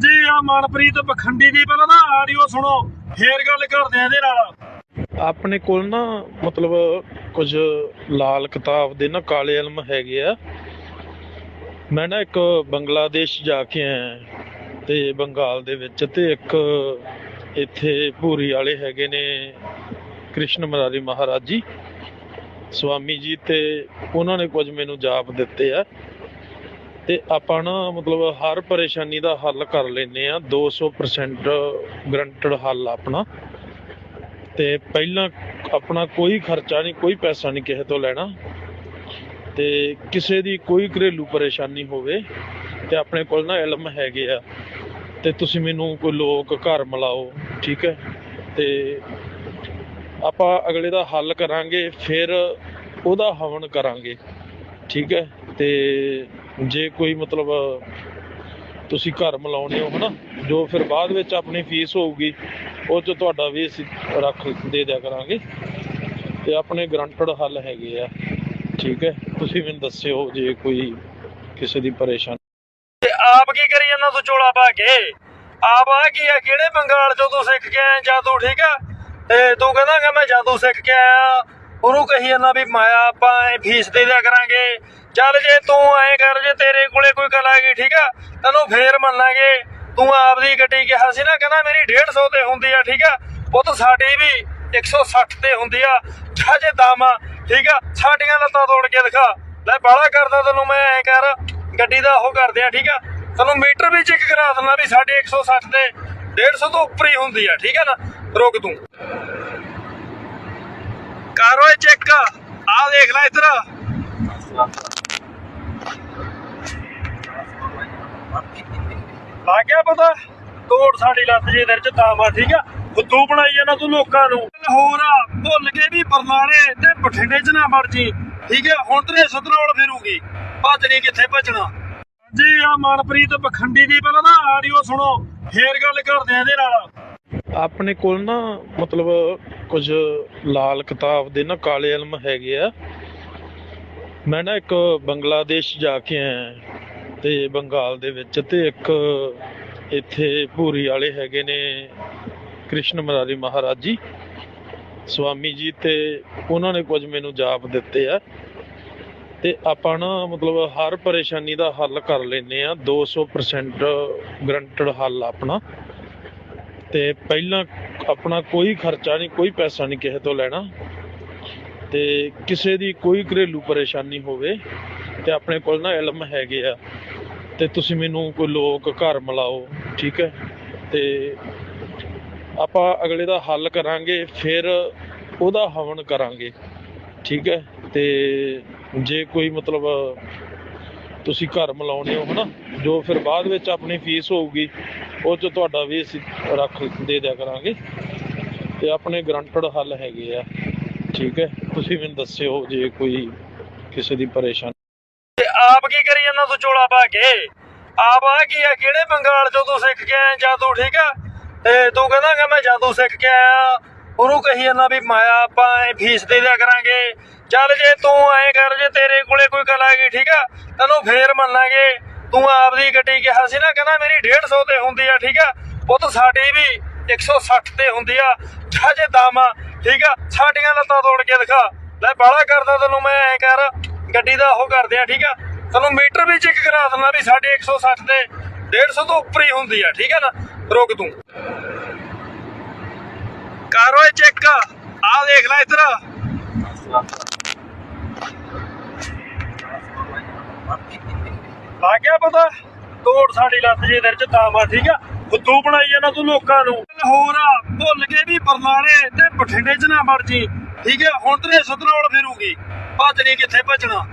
ਜੀ ਆ ਮਨਪ੍ਰੀਤ ਪਖੰਡੀ ਦੀ ਪਹਿਲਾਂ ਨਾ ਆਡੀਓ ਸੁਣੋ, ਫੇਰ ਗੱਲ ਕਰਦੇ ਆ ਇਹਦੇ ਨਾਲ। ਆਪਣੇ ਕੋਲ ਨਾ ਮਤਲਬ ਕੁਝ ਲਾਲ ਕਿਤਾਬ ਦੇ ਨਾ ਕਾਲੇ ਇਲਮ ਹੈਗੇ ਆ। ਮੈਂ ਨਾ ਇੱਕ ਬੰਗਲਾਦੇਸ਼ ਜਾ ਕੇ ਆਇਆ ਤੇ ਬੰਗਾਲ ਦੇ ਵਿੱਚ ਤੇ ਇੱਕ ਇੱਥੇ ਭੂਰੀ ਵਾਲੇ ਹੈਗੇ ਨੇ ਕ੍ਰਿਸ਼ਨ ਮਰਾਰੀ ਮਹਾਰਾਜ ਜੀ। ਸਵਾਮੀ ਜੀ ਤੇ ਉਹਨਾਂ ਨੇ ਕੁਝ ਮੈਨੂੰ ਜਾਪ ਦਿੱਤੇ ਆ। ਤੇ ਆਪਾਂ ਨਾ ਮਤਲਬ ਹਰ ਪਰੇਸ਼ਾਨੀ ਦਾ ਹੱਲ ਕਰ ਲੈਨੇ ਆ 200% ਗਰੰਟਡ ਹੱਲ ਆਪਣਾ। ਤੇ ਪਹਿਲਾਂ ਆਪਣਾ ਕੋਈ ਖਰਚਾ ਨਹੀਂ, ਕੋਈ ਪੈਸਾ ਨਹੀਂ ਕਿਸੇ ਤੋਂ ਲੈਣਾ। ਤੇ ਕਿਸੇ ਦੀ ਕੋਈ ਘਰੇਲੂ ਪਰੇਸ਼ਾਨੀ ਹੋਵੇ ਤੇ ਆਪਣੇ ਕੋਲ ਨਾ ਇਲਮ ਹੈਗੇ ਆ। ਤੇ ਤੁਸੀਂ ਮੈਨੂੰ ਕੋਈ ਲੋਕ ਘਰ ਮਿਲਾਓ, ਠੀਕ ਹੈ? ਤੇ ਆਪਾਂ ਅਗਲੇ ਦਾ ਹੱਲ ਕਰਾਂਗੇ, ਫਿਰ ਉਹਦਾ ਹਵਨ ਕਰਾਂਗੇ, ਠੀਕ ਹੈ? ਤੇ ਜੇ ਕੋਈ ਮਤਲਬ, ਤੁਸੀਂ ਘਰ ਮਿਲਾਉਣੇ ਹੋ, ਹਨਾ? ਜੋ ਫਿਰ ਬਾਅਦ ਵਿੱਚ ਆਪਣੀ ਫੀਸ ਹੋਊਗੀ, ਉਹ ਚ ਤੁਹਾਡਾ ਵੀ ਅਸੀਂ ਰੱਖ ਦੇ ਦਿਆ ਕਰਾਂਗੇ। ਤੇ ਆਪਣੇ ਗਰੰਟਡ ਹੱਲ ਹੈਗੇ ਆ। ਠੀਕ ਹੈ? ਤੁਸੀਂ ਮੈਨੂੰ ਦੱਸਿਓ ਜੇ ਕੋਈ ਕਿਸੇ ਦੀ ਪਰੇਸ਼ਾਨੀ। ਤੇ ਆਪ ਕੀ ਕਰੀ ਜਾਂਦਾ ਤੂੰ ਚੋਲਾ ਪਾ ਕੇ? ਆਪ ਆ ਕੀ ਆ? ਕਿਹੜੇ ਬੰਗਾਲ ਚੋਂ ਤੂੰ ਸਿੱਖ ਕੇ ਆਇਆ, ਜਾਦੂ, ਠੀਕ ਆ? ਤੇ ਤੂੰ ਕਹਿੰਦਾ ਕਿ ਮੈਂ ਜਾਦੂ ਸਿੱਖ ਕੇ ਆਇਆ। ਉਹਨੂੰ ਕਹੀ ਜਾਂਦਾ ਵੀ ਮਾਇਆ, ਆਪਾਂ ਐ ਫੀਸ ਦੇ ਦਿਆ ਕਰਾਂਗੇ। ਚੱਲ ਜੇ ਤੂੰ ਐ ਕਰ, ਜੇ ਤੇਰੇ ਕੋਲੇ ਕੋਈ ਕਲਾ ਹੈਗੀ ਠੀਕ ਆ, ਤੈਨੂੰ ਫੇਰ ਮੰਨਾਂਗੇ ਤੂੰ ਆਪਦੀ ਗੱਡੀ ਕਿਹਾ ਸੀ ਨਾ, ਕਹਿੰਦਾ ਮੇਰੀ 150 ਤੇ ਹੁੰਦੀ ਆ, ਠੀਕ ਆ। ਉਹ ਤਾਂ ਸਾਡੀ ਵੀ 160 ਤੇ ਹੁੰਦੀ ਆ। ਜੇ ਦਮ ਆ, ਠੀਕ ਆ, ਸਾਡੀਆਂ ਲੱਤਾਂ ਤੋੜ ਕੇ ਦਿਖਾ। ਲੈ ਬਾਲਾ ਕਰਦਾ ਤੈਨੂੰ ਮੈਂ, ਐ ਕਰ। ਗੱਡੀ ਦਾ ਉਹ ਕਰਦੇ ਆ, ਠੀਕ ਆ। ਤੈਨੂੰ ਮੀਟਰ ਵੀ ਚੈੱਕ ਕਰਾ ਦਿੰਦਾ ਵੀ ਸਾਡੇ 160 ਤੇ 150 ਤੋਂ ਉੱਪਰ ਹੀ ਹੁੰਦੀ ਆ, ਠੀਕ ਆ ਨਾ। ਰੁਕ ਤੂੰ। ਕਰ ਓਏ ਚੈੱਕ। ਆ ਦੇਖ ਲੈ ਇੱਧਰ। ਲੱਗ ਗਿਆ ਪਤਾ? ਤੋੜ ਸਾਡੀ ਲੱਤ ਜੇ ਦਰ ਚ ਤਾਵਾ ਠੀਕ ਆ? ਫੁੱਦੂ ਬਣਾਈ ਜਾਂਦਾ ਤੂੰ ਲੋਕਾਂ ਨੂੰ। ਹੋਰ ਆ, ਭੁੱਲ ਕੇ ਵੀ ਬਰਨਾਲੇ ਤੇ ਬਠਿੰਡੇ ਚ ਨਾ ਮਰ ਜੀ। ਠੀਕ ਆ, ਹੁਣ ਤੇਰੇ ਸਤਰੋਲ ਫਿਰੂਗੀ। ਭੱਜ ਨਹੀਂ ਕਿੱਥੇ ਭੱਜਣਾ। ਜੀ ਆ ਮਨਪ੍ਰੀਤ ਪਖੰਡੀ ਦੀ ਪਹਿਲਾਂ ਨਾ ਆਡੀਓ ਸੁਣੋ। ਫੇਰ ਗੱਲ ਕਰਦੇ ਆ ਇਹਦੇ ਨਾਲ। ਆਪਣੇ ਕੋਲ ਨਾ ਮਤਲਬ ਕੁਝ ਲਾਲ ਕਿਤਾਬ ਦੇ ਨਾ ਕਾਲੇ ਇਲਮ ਹੈਗੇ ਆ। ਮੈਂ ਨਾ ਇੱਕ ਬੰਗਲਾਦੇਸ਼ ਜਾ ਕੇ ਆਇਆ ਤੇ ਬੰਗਾਲ ਦੇ ਵਿੱਚ ਤੇ ਇੱਕ ਇੱਥੇ ਭੂਰੀ ਵਾਲੇ ਹੈਗੇ ਨੇ ਕ੍ਰਿਸ਼ਨ ਮਰਾਰੀ ਮਹਾਰਾਜ ਜੀ। ਸਵਾਮੀ ਜੀ ਤੇ ਉਹਨਾਂ ਨੇ ਕੁਝ ਮੈਨੂੰ ਜਾਪ ਦਿੱਤੇ ਆ। ਤੇ ਆਪਾਂ ਨਾ ਮਤਲਬ ਹਰ ਪਰੇਸ਼ਾਨੀ ਦਾ ਹੱਲ ਕਰ ਲੈਨੇ ਆ। 200% ਗਰੰਟਡ ਹੱਲ ਆਪਣਾ। ਤੇ ਪਹਿਲਾਂ ਆਪਣਾ ਕੋਈ ਖਰਚਾ ਨਹੀਂ, ਕੋਈ ਪੈਸਾ ਨਹੀਂ ਕਿਸੇ ਤੋਂ ਲੈਣਾ। ਤੇ ਕਿਸੇ ਦੀ ਕੋਈ ਘਰੇਲੂ ਪਰੇਸ਼ਾਨੀ ਹੋਵੇ ਤੇ ਆਪਣੇ ਕੋਲ ਨਾ ਇਲਮ ਹੈਗੇ ਆ। ਤੇ ਤੁਸੀਂ ਮੈਨੂੰ ਕੋਈ ਲੋਕ ਘਰ ਮਿਲਾਓ, ਠੀਕ ਹੈ? ਤੇ ਆਪਾਂ ਅਗਲੇ ਦਾ ਹੱਲ ਕਰਾਂਗੇ, ਫਿਰ ਉਹਦਾ ਹਵਨ ਕਰਾਂਗੇ, ਠੀਕ ਹੈ? ਤੇ ਜੇ ਕੋਈ ਮਤਲਬ ਤੁਸੀਂ ਘਰ ਮਿਲਾਉਣੇ ਹੋ, ਹਨਾ? ਜੋ ਫਿਰ ਬਾਅਦ ਵਿੱਚ ਆਪਣੀ ਫੀਸ ਹੋਊਗੀ, ਉਹ ਚ ਤੁਹਾਡਾ ਵੀ ਅਸੀਂ ਰੱਖ ਦੇ ਦਿਆ ਕਰਾਂਗੇ। ਤੇ ਆਪਣੇ ਗਰੰਟਡ ਹੱਲ ਹੈਗੇ ਆ। ਠੀਕ ਹੈ? ਤੁਸੀਂ ਮੈਨੂੰ ਦੱਸਿਓ ਜੇ ਕੋਈ ਕਿਸੇ ਦੀ ਪਰੇਸ਼ਾਨੀ। ਤੇ ਆਪ ਕੀ ਕਰੀ ਜਾਂਦਾ ਤੂੰ ਚੋਲਾ ਪਾ ਕੇ? ਆਪ ਆ ਕੀ ਆ? ਕਿਹੜੇ ਬੰਗਾਲ ਚੋਂ ਤੂੰ ਸਿੱਖ ਕੇ ਆਇਆ, ਜਾਦੂ, ਠੀਕ ਆ? ਤੇ ਤੂੰ ਕਹਿੰਦਾ ਕਿ ਮੈਂ ਜਾਦੂ ਸਿੱਖ ਕੇ ਆਇਆ। ਉਹਨੂੰ ਕਹੀ ਜਾਂਦਾ ਵੀ ਮਾਇਆ, ਆਪਾਂ ਫੀਸ ਦੇ ਦਿਆ ਕਰਾਂਗੇ। ਚੱਲ ਜੇ ਤੂੰ ਐ ਕਰ, ਜੇ ਤੇਰੇ ਕੋਲੇ ਕੋਈ ਕਲਾ ਹੈਗੀ, ਠੀਕ ਆ, ਤੈਨੂੰ ਫੇਰ ਮੰਨਾਂਗੇ। ਤੂੰ ਆਪਦੀ ਗੱਡੀ ਕਿਹਾ ਸੀ ਨਾ, ਕਹਿੰਦਾ ਮੇਰੀ 150 ਤੇ ਹੁੰਦੀ ਆ, ਠੀਕ ਆ। ਉਹ ਸਾਡੀ ਵੀ 160 ਤੇ ਹੁੰਦੀ ਆ। ਜਾ ਜੇ ਦਮ, ਠੀਕ ਆ, ਸਾਡੀਆਂ ਲੱਤਾਂ ਤੋੜ ਕੇ ਦਿਖਾ। ਲੈ ਬਾਲਾ ਕਰਦਾ ਤੈਨੂੰ ਮੈਂ ਐ ਕਰ, ਗੱਡੀ ਦਾ ਉਹ ਕਰਦੇ ਆ, ਠੀਕ ਆ। ਤੈਨੂੰ ਮੀਟਰ ਵੀ ਚੈੱਕ ਕਰਾ ਦਿੰਦਾ ਵੀ ਸਾਡੇ 160 ਤੇ 150 ਤੋਂ ਉੱਪਰ ਹੀ ਹੁੰਦੀ ਆ, ਠੀਕ ਆ ਨਾ। ਰੁਕ ਤੂੰ। ਕਰ ਓਏ ਚੈੱਕ ਆ ਦੇਖ ਲੈ ਇੱਧਰ। ਲੱਗ ਗਿਆ ਪਤਾ? ਤੋੜ ਸਾਡੀ ਲੱਤ ਜੇ ਦਰ ਚ ਤਾਵਾ ਠੀਕ ਆ। ਫੁੱਦੂ ਬਣਾਈ ਜਾਂਦਾ ਤੂੰ ਲੋਕਾਂ ਨੂੰ। ਹੋਰ ਆ, ਭੁੱਲ ਕੇ ਵੀ ਬਰਨਾਲੇ ਤੇ ਬਠਿੰਡੇ ਚ ਨਾ ਮਰ ਜੀ। ਠੀਕ ਹੈ ਹੁਣ ਤੇਰੇ ਸਤਰੋਲ ਫਿਰੂਗੀ। ਭੱਜ ਕਿੱਥੇ ਭੱਜਣਾ।